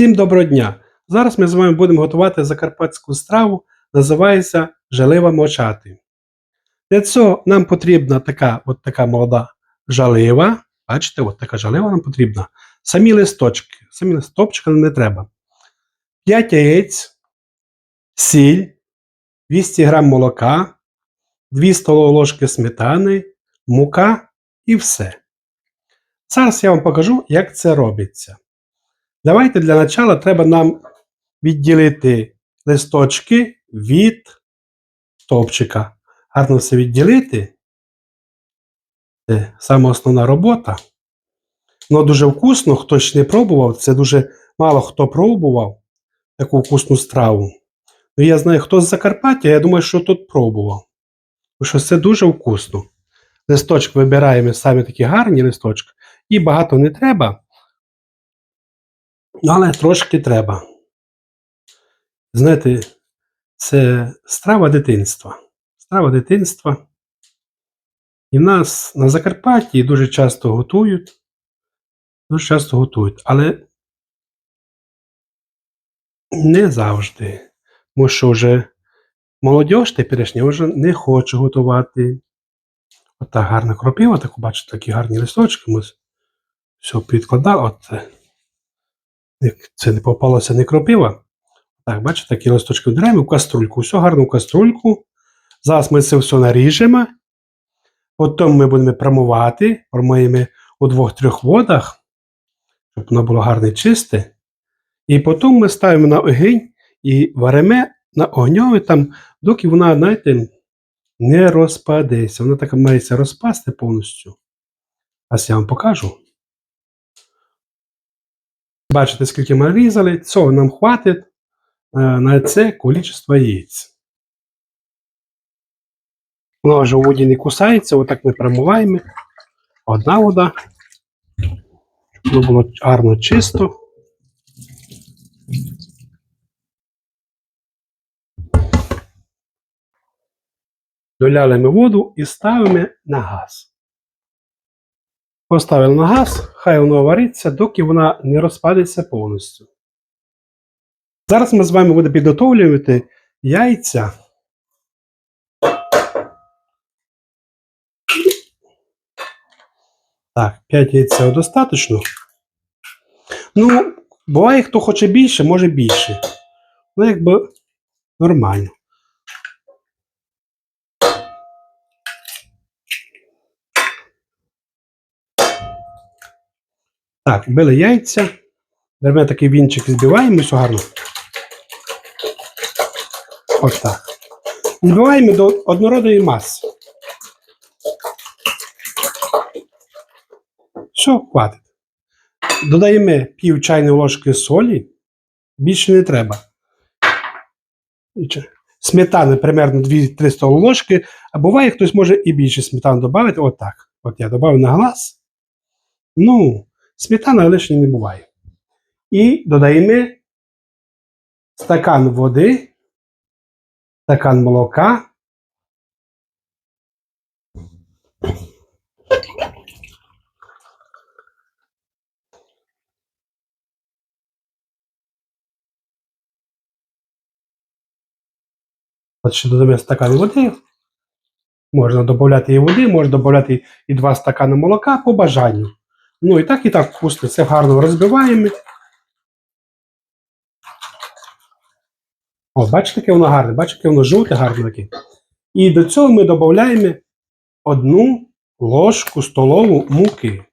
Всім доброго дня! Зараз ми з вами будемо готувати закарпатську страву, називається жалива мочати. Для цього нам потрібна така от така молода жалива. Бачите, от така жалива нам потрібна. Самі листочки. Самі листочки нам не треба. 5 яєць, сіль, 200 г молока, 2 столові ложки сметани, мука і все. Зараз я вам покажу, як це робиться. Давайте для начала треба нам відділити листочки від стовпчика. Гарно все відділити. Це саме основна робота. Воно дуже вкусно, хто ще не пробував, це дуже мало хто пробував таку вкусну страву. Ну, я знаю, хто з Закарпаття, я думаю, що тут пробував. Тому що це дуже вкусно. Листочки вибираємо самі такі гарні листочки. І багато не треба. Але трошки треба. Знаєте, це страва дитинства. Страва дитинства. І нас на Закарпатті дуже часто готують. Дуже часто готують, але не завжди. Тому що вже молодь теперішня вже не хоче готувати. Ота гарна кропива, таку бачите, такі гарні листочки. Ми все підкладали. От це. Не попалося не кропива. Так, бачите, такі листочки беремо в каструльку. Все гарно в каструльку. Зараз ми це все наріжемо. Потім ми будемо промивати. Промиємо у двох-трьох водах, щоб воно було гарне і чисте. І потім ми ставимо на огонь і варимо на огньові там, доки вона, знаєте, не розпадеться. Вона так мається розпасти повністю. Ось я вам покажу. Бачите, скільки ми різали, цього нам хватить е, на це кількість яєць. Воно вже у воді не кусається, отак ми промиваємо. Одна вода, щоб воно було гарно чисто. Доляли ми воду і ставимо на газ. Поставили на газ, хай воно вариться, доки вона не розпадеться повністю. Зараз ми з вами будемо підготовлювати яйця. Так, 5 яєць цього достатньо. Ну, буває, хто хоче більше, може більше. Ну, якби нормально. Так, вбили яйця. Беремо такий вінчик, збиваємо все гарно. Ось так. Збиваємо до однородної маси. Все, хватить. Додаємо пів чайної ложки солі. Більше не треба. Сметани примерно 2-3 столові ложки. А буває, хтось може і більше сметани додати. Отак. От я додав на глаз. Ну, сметана лишньої не буває. І додаємо стакан води, стакан молока. От ще додаємо стакан води. Можна додати і води, можна додати і 2 стакани молока по бажанню. Ну і так, і так вкусно. Це гарно розбиваємо. О, бачите, яке воно гарне, бачите, яке воно жовте, гарне таке. І до цього ми додаємо одну ложку столову муки.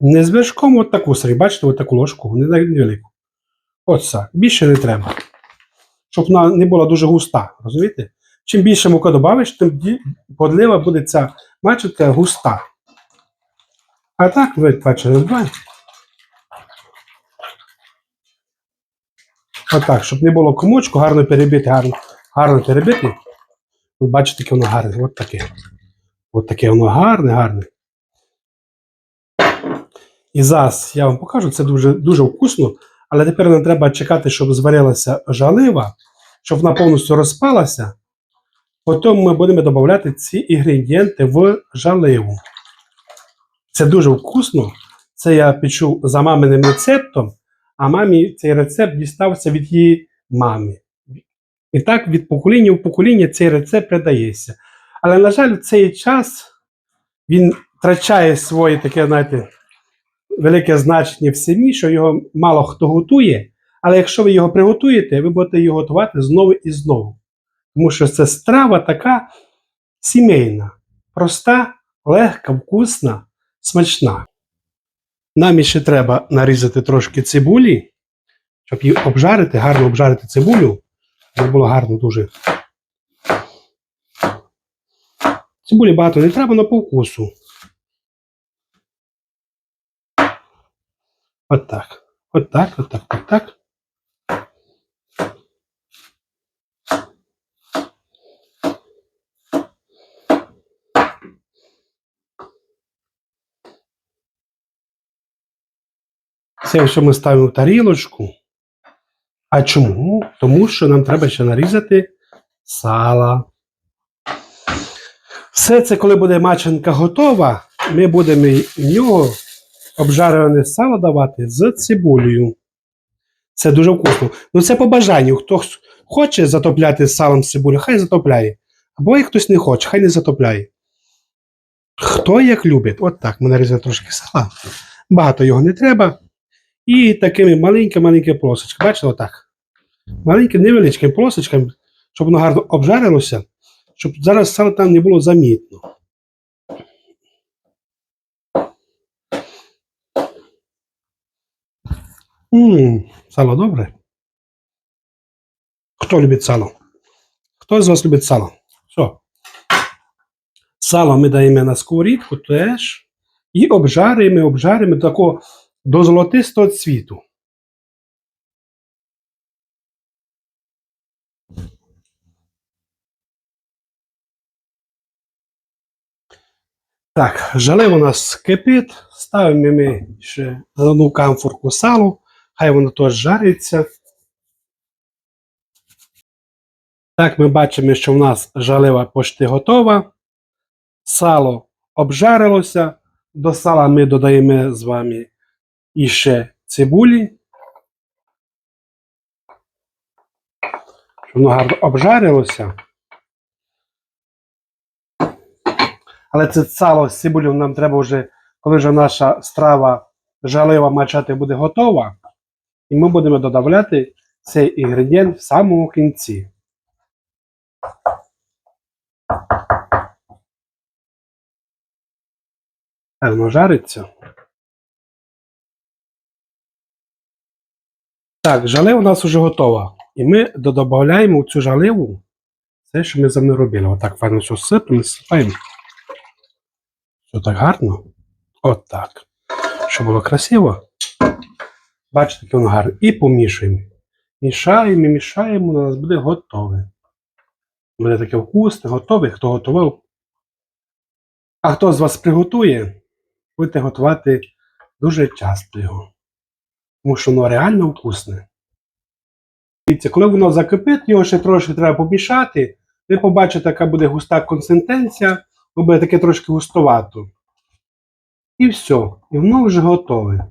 Не з вершком от таку собі, бачите, от таку ложку, не невелику. Ось так. Більше не треба. Щоб вона не була дуже густа, розумієте? Чим більше муки додаєш, тим подлива буде ця, бачите, густа. А так ви бачите, два. Отак, щоб не було комочку, гарно перебити, гарно, гарно перебити. От бачите, яке воно гарне. От таке. От таке воно гарне, гарне. І зараз я вам покажу, це дуже, дуже вкусно, але тепер нам треба чекати, щоб зварилася жалива, щоб вона повністю розпалася. Потім ми будемо додавати ці інгредієнти в жаливу. Це дуже вкусно. Це я печу за маминим рецептом. а мамі цей рецепт дістався від її мами. І так від покоління в покоління цей рецепт передається. Але, на жаль, в цей час він втрачає своє таке, знаєте, велике значення в сім'ї, що його мало хто готує. Але якщо ви його приготуєте, ви будете його готувати знову і знову. Тому що це страва така сімейна, проста, легка, вкусна, смачна. Нам ще треба нарізати трошки цибулі, щоб її обжарити, гарно обжарити цибулю. Щоб було гарно дуже. Цибулі багато не треба на по вкусу. От так. От так, от так, от так. Це все ми ставимо в тарілочку. А чому? Тому що нам треба ще нарізати сала. Все це, коли буде маченка готова, ми будемо в нього обжарене сало давати з цибулею. Це дуже вкусно. Ну це по бажанню. Хто хоче затопляти салом з цибулею, хай затопляє. Або як хтось не хоче, хай не затопляє. Хто як любить. От так, ми нарізали трошки сала. Багато його не треба. І такими маленькими-маленькими полосочками. Бачите, отак. Маленькими невеличкими полосочками, щоб воно гарно обжарилося, щоб зараз сало там не було замітно. Ммм, сало добре. Хто любить сало? Хто з вас любить сало? Все. Сало ми даємо на сковорідку теж. І обжарюємо до такого до золотистого цвіту. Так, жалив у нас кипить, ставимо ми ще одну камфорку салу, хай воно теж жариться. Так, ми бачимо, що в нас жалива почти готова. Сало обжарилося. До сала ми додаємо з вами іще цибулі. Щоб воно гарно обжарилося. Але це сало з цибулею нам треба вже, коли вже наша страва жалива мачати буде готова, і ми будемо додавати цей інгредієнт в самому кінці. Так, воно жариться. Так, жалива у нас вже готова. І ми додаємо в цю жаливу все, що ми за мною робили. Отак файно все сипемо, сипаємо. Все так гарно. От так. Щоб було красиво. Бачите, як воно гарно. І помішуємо. Мішаємо, мішаємо, у нас буде готове. Буде таке вкусне, готове. Хто готував. А хто з вас приготує, будете готувати дуже часто його. Тому що воно реально вкусне. Дивіться, коли воно закипить, його ще трошки треба помішати. Ви побачите, яка буде густа консистенція, буде таке трошки густовато. І все. І воно вже готове.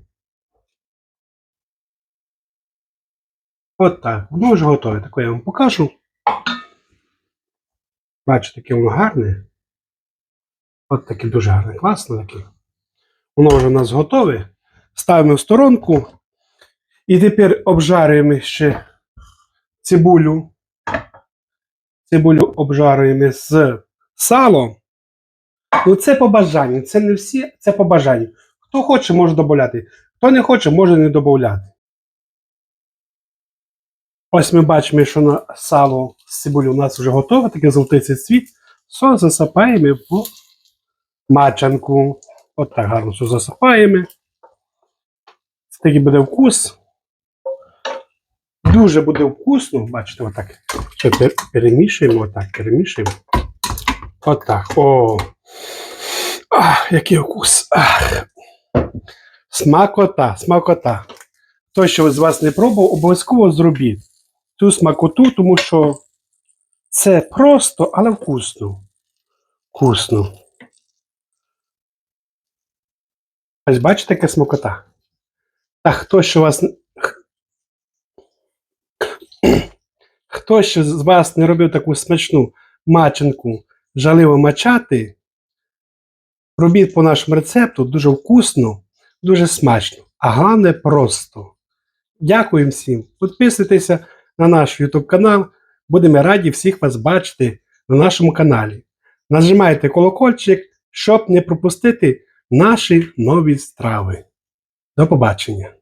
От так. Воно вже готове. Таке я вам покажу. Бачите, яке воно гарне. От таке дуже гарне, класне таке. Воно вже у нас готове. Ставимо в сторонку. І тепер обжарюємо ще цибулю. Цибулю обжарюємо з салом. Ну, це по бажанню. Це не всі, це по бажанню. Хто хоче, може додати. Хто не хоче, може не додати. Ось ми бачимо, що на сало з цибулю у нас вже готове, таке золотистий цвіт. Все засипаємо в мачанку. От так гарно все засипаємо. Такий буде вкус. Дуже буде вкусно. Бачите, отак. Ще перемішуємо, отак, перемішуємо. Отак. О. Ах, який вкус. Ах. Смакота, смакота. Хто що з вас не пробував, обов'язково зробіть цю смакоту, тому що це просто, але вкусно. Вкусно. Ось бачите, яка смакота. А хто що вас Хто ще з вас не робив таку смачну маченку жаливо мачати, робіть по нашому рецепту дуже вкусно, дуже смачно, а головне просто. Дякую всім. Підписуйтеся на наш YouTube канал. Будемо раді всіх вас бачити на нашому каналі. Нажимайте колокольчик, щоб не пропустити наші нові страви. До побачення!